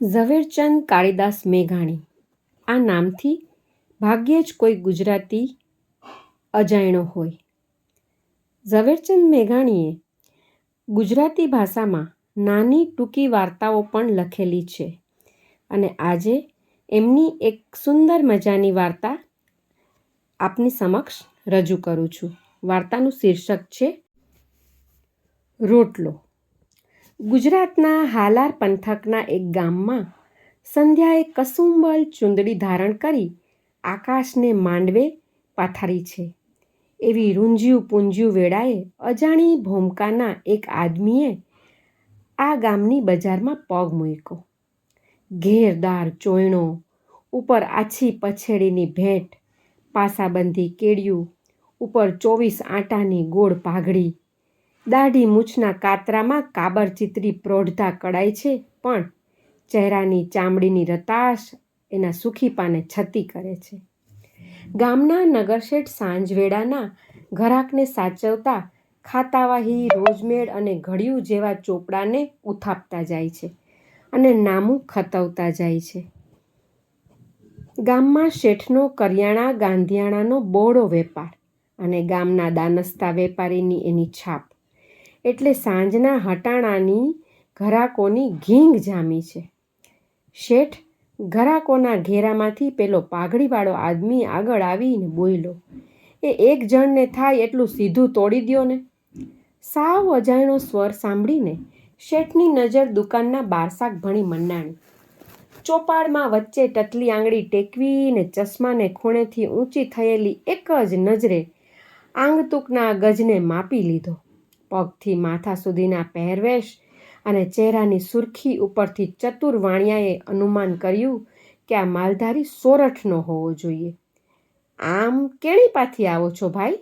ઝવેરચંદ કાળીદાસ મેઘાણી. આ નામથી ભાગ્યે જ કોઈ ગુજરાતી અજાણ્યો હોય. ઝવેરચંદ મેઘાણીએ ગુજરાતી ભાષામાં નાની ટૂંકી વાર્તાઓ પણ લખેલી છે અને આજે એમની એક સુંદર મજાની વાર્તા આપની સમક્ષ રજૂ કરું છું. વાર્તાનું શીર્ષક છે રોટલો. ગુજરાતના હાલાર પંથકના એક ગામમાં સંધ્યાએ કસુંબલ ચુંદડી ધારણ કરી આકાશને માંડવે પાથરી છે. એવી રૂંજ્યું પૂંજ્યું વેળાએ અજાણી ભૂમકાના એક આદમીએ આ ગામની બજારમાં પગ મૂક્યો. ઘેરદાર ચોયણો, ઉપર આછી પછેડીની ભેટ, પાસાબંધી કેડિયું, ઉપર ચોવીસ આટાની ગોળ પાઘડી દાઢી મૂછના કાતરામાં કાબર ચિત્રી પ્રૌઢતા કડાય છે, પણ ચહેરાની ચામડીની રતાશ એના સુખીપાને છતી કરે છે. ગામના નગરશેઠ સાંજવેળાના ઘરાકને સાચવતા ખાતાવાહી, રોજમેળ અને ઘડિયું જેવા ચોપડાને ઉથાપતા જાય છે અને નામું ખતવતા જાય છે. ગામમાં શેઠનો કરિયાણા ગાંધિયાણાનો બોળો વેપાર અને ગામના દાનસ્તા વેપારીની એની છાપ એટલે સાંજના હટાણાની ઘરાકોની ઘીંગ જામી છે. શેઠ ઘરાકોના ઘેરામાંથી પેલો પાઘડીવાળો આદમી આગળ આવીને બોલ્યો, એ એક જણને થાય એટલું સીધું તોડી દો ને. સાવ અજાણ્યો સ્વર સાંભળીને શેઠની નજર દુકાનના બારસાક ભણી મંડાણી ચોપાડમાં વચ્ચે ટટલી આંગળી ટેકવીને ચશ્માને ખૂણેથી ઊંચી થયેલી એક જ નજરે આંગતુકના ગજને માપી લીધો. પગથી માથા સુધીના પહેરવેશ અને ચહેરાની સુરખી ઉપરથી ચતુર વાણિયાએ અનુમાન કર્યું કે આ માલધારી સોરઠનો હોવો જોઈએ. આમ કેણી પાથી આવો છો ભાઈ?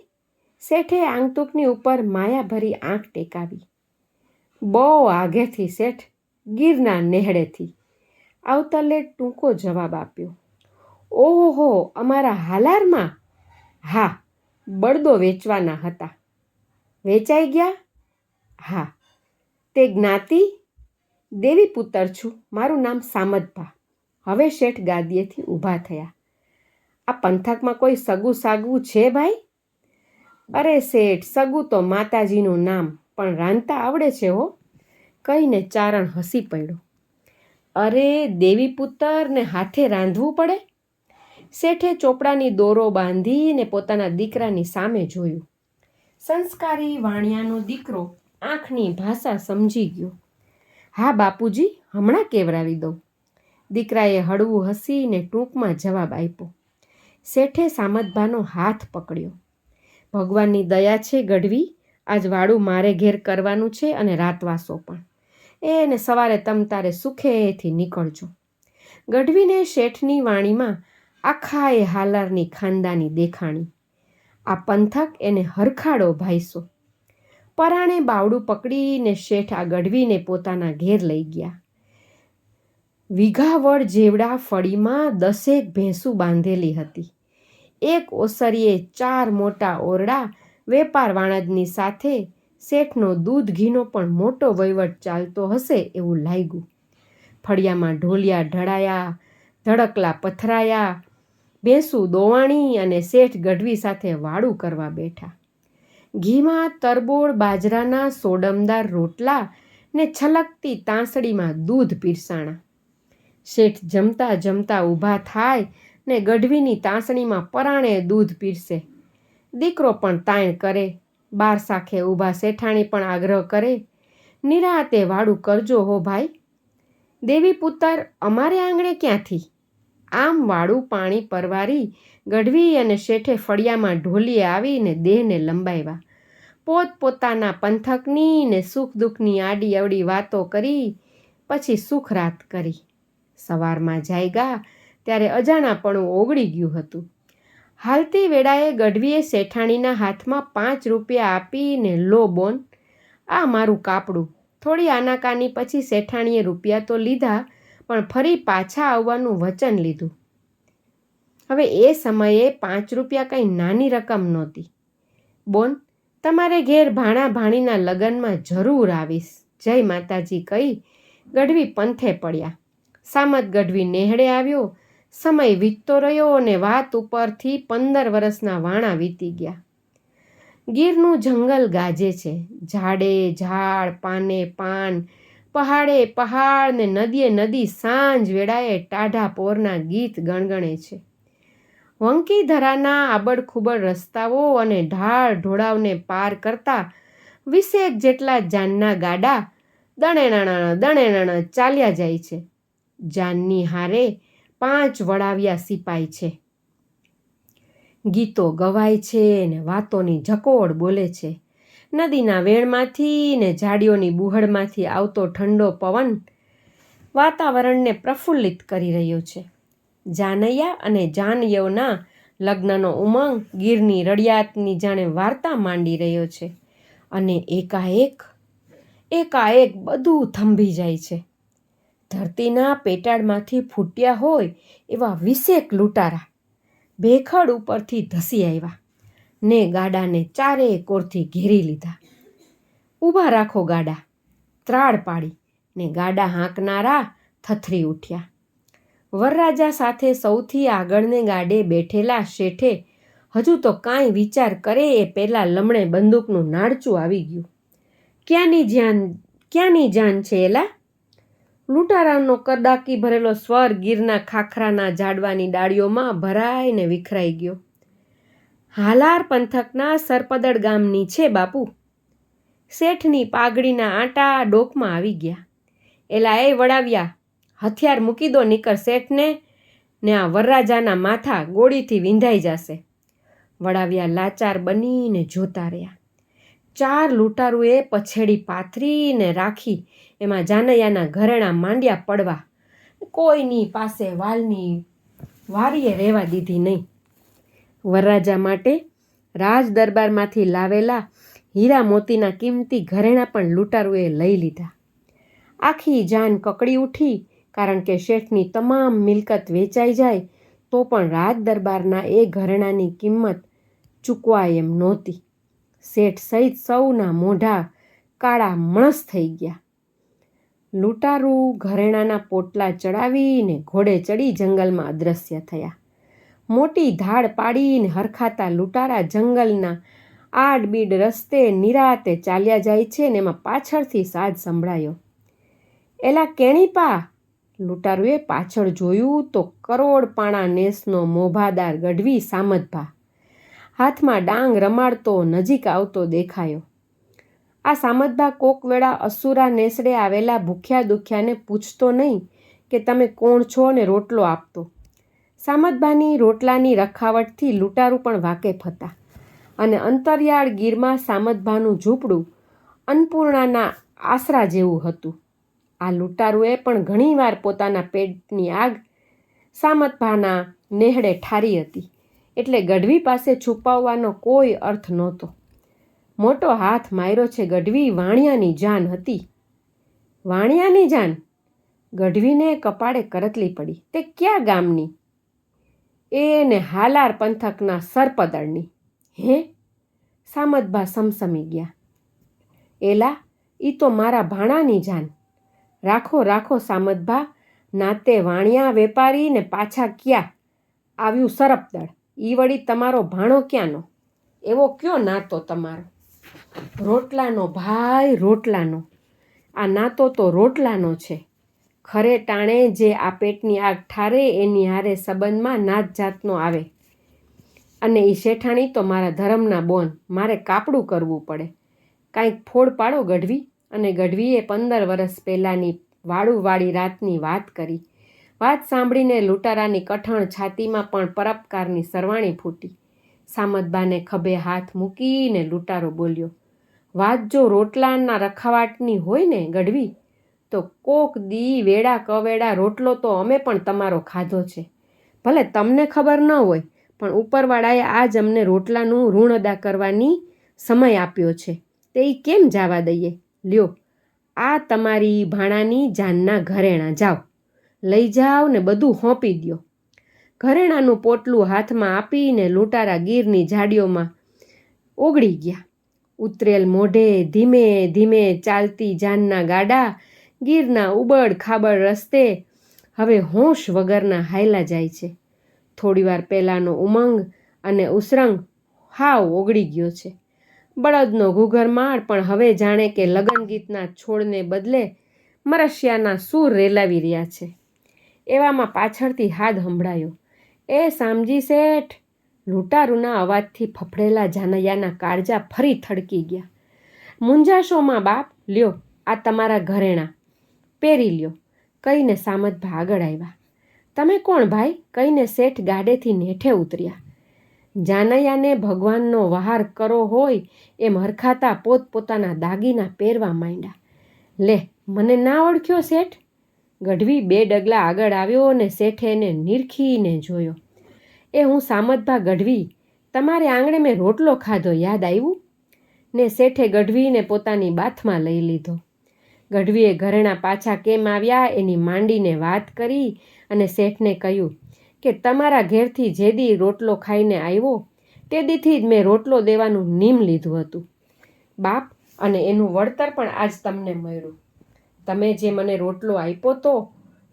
શેઠે આંગતુકની ઉપર માયાભરી આંખ ટેકાવી. બહુ આગેથી શેઠ, ગીરના નેહડેથી આવતલે ટૂંકો જવાબ આપ્યો. ઓહો અમારા હાલારમાં? હા, બળદો વેચવાના હતા. વેચાઈ ગયા? હા. તે જ્ઞાતિ દેવી પુત્ર છું. મારું નામ સામદભા હવે શેઠ ગાદીએથી ઊભા થયા. આ પંથકમાં કોઈ સગું સાગવું છે ભાઈ? અરે શેઠ, સગું તો માતાજીનું નામ, પણ રાંધતા આવડે છે હો. કહીને ચારણ હસી પડ્યો. અરે દેવી પુત્ર ને હાથે રાંધવું પડે? શેઠે ચોપડાની દોરો બાંધીને પોતાના દીકરાની સામે જોયું. સંસ્કારી વાણિયાનો દીકરો આંખની ભાષા સમજી ગયો. હા, બાપુજી, હમણાં કેવરાવી દઉં. દીકરાએ હળવું હસીને ટૂંકમાં જવાબ આપ્યો. શેઠે સામતભાનો હાથ પકડ્યો. ભગવાનની દયા છે ગઢવી, આજ વાળું મારે ઘેર કરવાનું છે અને રાતવાસો પણ. એને સવારે તમ તારે સુખેથી નીકળજો. ગઢવીને શેઠની વાણીમાં આખા એ હાલારની ખાનદાની દેખાણી આ પંથક એને હરખાડો ભાઈસો. પરાણે બાવડું પકડીને શેઠ આ ગઢવીને પોતાના ઘેર લઈ ગયા. વિઘાવળ જેવડા ફળીમાં દસેક ભેંસું બાંધેલી હતી. એક ઓસરીએ ચાર મોટા ઓરડા વેપાર વાણજની સાથે શેઠનો દૂધ ઘીનો પણ મોટો વહીવટ ચાલતો હશે એવું લાગ્યું. ફળિયામાં ઢોલિયા ઢળાયા, ધડકલા પથરાયા ભેંસું દોવાણી અને શેઠ ગઢવી સાથે વાળું કરવા બેઠા. ઘીમાં તરબોળ, બાજરાના સોડમદાર રોટલા ને છલકતી તાંસડીમાં દૂધ પીરસાણા. શેઠ જમતા જમતા ઊભા થાય ને ગઢવીની તાંસણીમાં પરાણે દૂધ પીરસે. દીકરો પણ તાણ કરે, બાર સાખે ઊભા શેઠાણી પણ આગ્રહ કરે, નિરાતે વાળું કરજો હો ભાઈ. દેવી પુત્તર અમારે આંગણે ક્યાંથી? આમ વાળું પાણી પરવારી ગઢવી અને શેઠે ફળિયામાં ઢોલીએ આવીને દેહને લંબાવ્યા. પોત પોતાના પંથકની ને સુખ દુઃખની આડી અવડી વાતો કરી, પછી સુખ રાત કરી. સવારમાં જાયગા ત્યારે અજાણાપણું ઓગળી ગયું હતું. હાલતી વેળાએ ગઢવીએ શેઠાણીના હાથમાં પાંચ રૂપિયા આપીને લો બોન. આ મારું કાપડું. થોડી આનાકાની પછી શેઠાણીએ રૂપિયા તો લીધા પણ ફરી પાછા આવવાનું વચન લીધું. હવે એ સમયે પાંચ રૂપિયા કંઈ નાની રકમ નહોતી. બોન, તમારે ઘેર ભાણા ભાણીના લગ્નમાં જરૂર આવીશ. જય માતાજી કહી ગઢવી પંથે પડ્યા. સામત ગઢવી નેહડે આવ્યો. સમય વીતતો રહ્યો અને વાત ઉપરથી પંદર વર્ષના વાણા વીતી ગયા. ગીરનું જંગલ ગાજે છે. ઝાડે ઝાડ, પાને પાન પહાડે પહાડ ને નદીએ નદી સાંજ વેળાએ ટાઢા પોરના ગીત ગણગણે છે. વંકી ધરાના આબડખૂબડ રસ્તાઓ અને ઢાળ ઢોળાવને પાર કરતા વીસેક જેટલા જાનના ગાડા દણેણાણા દણેણાણા ચાલ્યા જાય છે. જાનની હારે પાંચ વડાવ્યા સિપાઈ છે. ગીતો ગવાય છે ને વાતોની ઝકોડ બોલે છે. નદીના વેણમાંથી ને ઝાડીઓની બુહળમાંથી આવતો ઠંડો પવન વાતાવરણને પ્રફુલ્લિત કરી રહ્યો છે. જાનૈયા અને જાનયવના લગ્નનો ઉમંગ ગીરની રડિયાતની જાણે વાર્તા માંડી રહ્યો છે અને એકાએક એકાએક બધું થંભી જાય છે. ધરતીના પેટાળમાંથી ફૂટ્યા હોય એવા વિશેક લૂંટારા ભેખડ ઉપરથી ધસી આવ્યા. ને ગાડાને ચારે કોરથી ઘેરી લીધા. ઊભા રાખો ગાડા. ત્રાળ પાડી ને ગાડા હાંકનારા થથરી ઉઠ્યા. વરરાજા સાથે સૌથી આગળને ગાડે બેઠેલા શેઠે હજુ તો કાંઈ વિચાર કરે એ પહેલાં લમણે બંદૂકનું નાળચું આવી ગયું. ક્યાંની જાન ક્યાંની જાન છે એલા? લૂંટારાનો કદાકી ભરેલો સ્વર ગીરના ખાખરાના ઝાડવાની ડાળીઓમાં ભરાઈને વિખરાઈ ગયો. હાલાર પંથકના સરપદળ ગામની છે બાપુ. શેઠની પાઘડીના આંટા ડોકમાં આવી ગયા. એલા એ વડાવ્યા હથિયાર મૂકી દો નીકર શેઠને, ને આ વરરાજાના માથા ગોળીથી વિંધાઈ જશે. વડાવ્યા લાચાર બનીને જોતા રહ્યા. ચાર લૂંટારુએ પછેડી પાથરીને રાખી એમાં જાનૈયાના ઘરેણા માંડ્યા પડવા. કોઈની પાસે વાલની વારીએ રહેવા દીધી નહીં. વરરાજા માટે રાજ દરબારમાંથી લાવેલા હીરા મોતીના કિંમતી ઘરેણા પણ લૂંટારુએ લઈ લીધા. આખી જાન કકડી ઉઠી, કારણ કે શેઠની તમામ મિલકત વેચાઈ જાય, તો પણ રાજ દરબારના એ ઘરેણાની કિંમત ચૂકવા એમ નહોતી. શેઠ સહિત સૌના મોઢા કાળા મણસ થઈ ગયા. લૂંટારૂ ઘરેણાના પોટલા ચડાવીને ઘોડે ચડી જંગલમાં અદૃશ્ય થયા. મોટી ધાડ પાડીને હરખાતા લૂંટારા જંગલના આડબીડ રસ્તે નિરાતે ચાલ્યા જાય છે ને એમાં પાછળથી સાજ સંભળાયો. એલા કેણીપા, લૂંટારુએ પાછળ જોયું તો કરોડ પાણા નેસનો મોભાદાર ગઢવી સામતભા. હાથમાં ડાંગ રમાડતો નજીક આવતો દેખાયો. આ સામતભા કોક વેળા અસુરા નેસડે આવેલા ભૂખ્યા દુખ્યાને પૂછતો નહીં કે તમે કોણ છો ને રોટલો આપતો. સામતભાની રોટલાની રખાવટથી લૂંટારું પણ વાકેફ હતા અને અંતરિયાળ ગીરમાં સામતભાનું ઝૂંપડું અન્નપૂર્ણાના આશરા જેવું હતું. આ લૂંટારુએ પણ ઘણીવાર પોતાના પેટની આગ સામતભાના નેહડે ઠારી હતી, એટલે ગઢવી પાસે છુપાવવાનો કોઈ અર્થ નહોતો. મોટો હાથ માર્યો છે ગઢવી વાણિયાની જાન હતી. વાણિયાની જાન? ગઢવીને કપાળે કરતલી પડી. તે ક્યાં ગામની? એને હાલાર પંથકના સરપદળની, હે? સામદભા સમસમી ગયા. એલા, ઈ તો મારા ભાણાની જાન. રાખો રાખો સામતભા નાતે વાણિયા વેપારી ને પાછા ક્યાં? આવ્યું સરપદળ. ઈ વળી તમારો ભાણો ક્યાંનો? એવો કયો નાતો તમારો? રોટલાનો ભાઈ, રોટલાનો. આ નાતો તો રોટલાનો છે. ખરે ટાણે જે આ પેટની આગ ઠારે એની હારે સંબંધમાં નાત જાતનો આવે. અને એ શેઠાણી તો મારા ધર્મના બોન, મારે કાપડું કરવું પડે. કાંઈક ફોડ પાડો ગઢવી. અને ગઢવીએ પંદર વર્ષ પહેલાંની વાળુવાળી રાતની વાત કરી. વાત સાંભળીને લૂંટારાની કઠણ છાતીમાં પણ પરપકારની સરવાણી ફૂટી. સામતબાને ખભે હાથ મૂકીને લૂંટારો બોલ્યો, વાત જો રોટલાના રખાવાટની હોય ને ગઢવી તો કોક દી વેડા કવેડા રોટલો તો અમે પણ તમારો ખાધો છે. ભલે તમને ખબર ન હોય, પણ ઉપરવાળાએ આજ અમને રોટલાનું ઋણ અદા કરવાની સમય આપ્યો છે. તે કેમ જવા દઈએ? લ્યો, આ તમારી ભાણાની જાનના ઘરેણા, જાઓ. લઈ જાઓ ને બધું હોંપી દ્યો. ઘરેણાનું પોટલું હાથમાં આપીને લૂંટારા ગીરની ઝાડીઓમાં ઓગળી ગયા. ઉતરેલ મોઢે ધીમે ધીમે ચાલતી જાનના ગાડા ગીરના ઉબડ ખાબડ રસ્તે હવે હોશ વગરના હાયલા જાય છે. થોડીવાર પહેલાંનો ઉમંગ અને ઉસરંગ હાવ ઓગળી ગયો છે. બળદનો ઘૂઘરમાળ પણ હવે જાણે કે લગન ગીતના છોડને બદલે મરશિયાના સૂર રેલાવી રહ્યા છે. એવામાં પાછળથી હાથ સંભળાયો. એ સામજી શેઠ! લૂંટારૂના અવાજથી ફફડેલા જાનૈયાના કાળજા ફરી થડકી ગયા. મુંજાશોમાં બાપ, લ્યો, આ તમારા ઘરેણા. પહેરી લ્યો કહીને સામતભા આગળ આવ્યા. તમે કોણ ભાઈ? કહીને શેઠ ગાડેથી નેઠે ઉતર્યા. જાનૈયાને ભગવાનનો વહાર કરો હોય એમ હરખાતા પોતપોતાના દાગીના પહેરવા માંડ્યા. લે, મને ના ઓળખ્યો શેઠ? ગઢવી બે ડગલા આગળ આવ્યો અને શેઠે એને નિરખીને જોયો. એ હું સામતભા ગઢવી, તમારે આંગણે મેં રોટલો ખાધો યાદ આવ્યું? ને શેઠે ગઢવીને પોતાની બાથમાં લઈ લીધો. ગઢવીએ ઘરેણા પાછા કેમ આવ્યા એની માંડીને વાત કરી અને શેઠને કહ્યું કે તમારા ઘેરથી જે દી રોટલો ખાઈને આવ્યો તે દીથી જ મેં રોટલો દેવાનું નીમ લીધું હતું. બાપ, અને એનું વળતર પણ આજ તમને મળ્યું. તમે જે મને રોટલો આપ્યો તો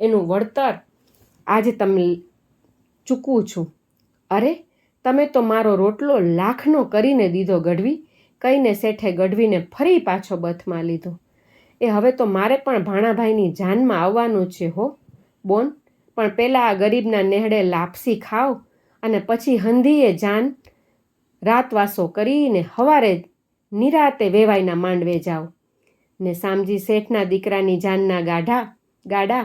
એનું વળતર આજ તમે ચૂકવું છું. અરે, તમે તો મારો રોટલો લાખનો કરીને દીધો ગઢવી, કહીને શેઠે ગઢવીને ફરી પાછો બથમાં લીધો. એ હવે તો મારે પણ ભાણાભાઈની જાનમાં આવવાનું છે હો, બોન. પણ પહેલાં આ ગરીબના નેહડે લાપસી ખાવ અને પછી હંધીએ જાન રાતવાસો કરીને હવારે નિરાતે વેવાઈના માંડવે જાઓ ને સામજી શેઠના દીકરાની જાનના ગાઢા, ગાડા,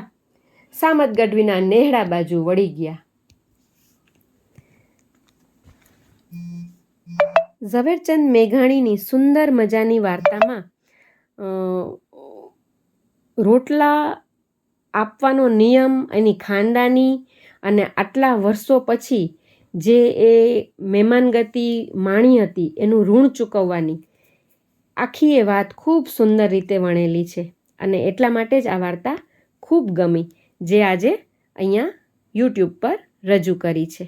સામત ગઢવીના નેહડા બાજુ વળી ગયા. ઝવેરચંદ મેઘાણીની સુંદર મજાની વાર્તામાં રોટલા આપવાનો નિયમ એની ખાનદાની અને આટલા વર્ષો પછી જે એ મહેમાનગતિ માણી હતી એનું ઋણ ચૂકવવાની. આખી એ વાત ખૂબ સુંદર રીતે વણેલી છે અને એટલા માટે જ આ વાર્તા ખૂબ ગમી, જે આજે અહીંયા યુટ્યુબ પર રજૂ કરી છે.